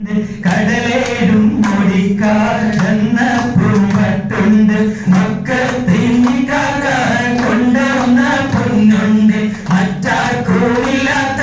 കടലേടും മുടിക്കാർന്ന പൂമ്പട്ടുണ്ട്. മക്കൾ തിന്നിക്കാക്കാൻ കൊണ്ടുവന്ന പൊന്നുണ്ട് മറ്റാർക്കുമില്ലാത്ത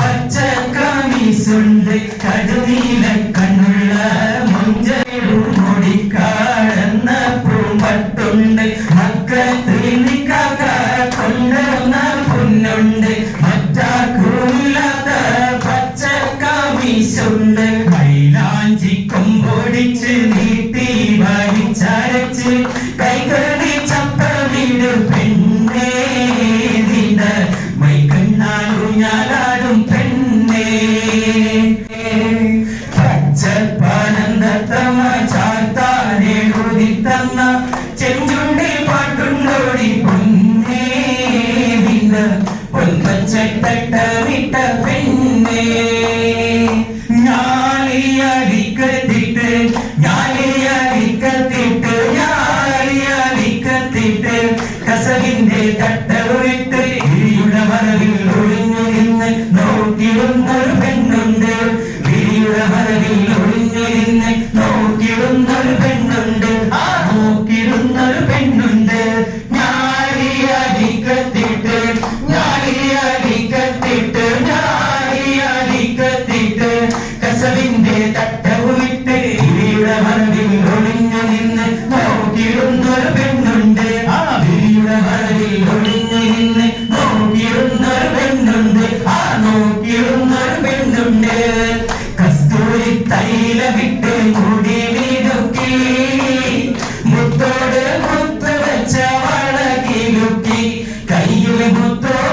പച്ച കമീസുണ്ട്. കടുനീല കണ്ണുണ്ട് പൊൻപഞ്ചൈ തട്ടമിട്ട പെൺ বুদ্ধ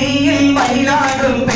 மடியில் மயிலாடும்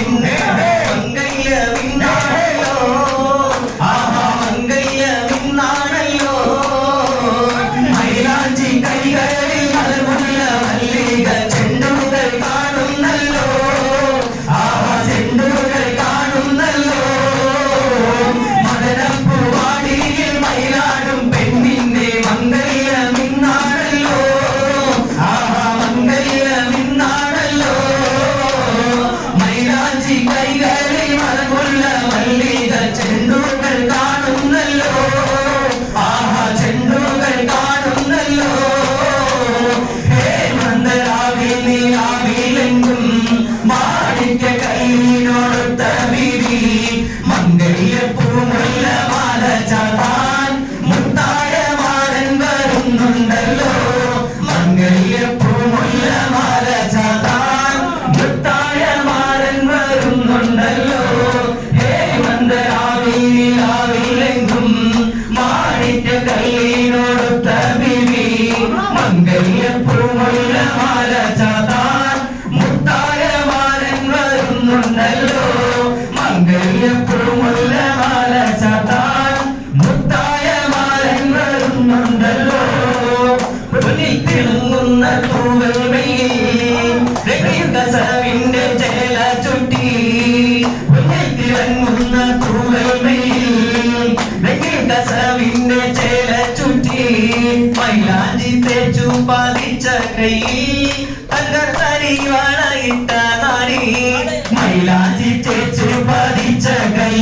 ಮೈಲಾಜಿ ತೇಜು ಪಾಲಿಚ ಕೈ ತಂಗರ್ ತರಿ ವಾಣ ಇಟ್ಟ ನಾರಿ ಮೈಲಾಜಿ ತೇಜು ಪಾಲಿಚ ಕೈ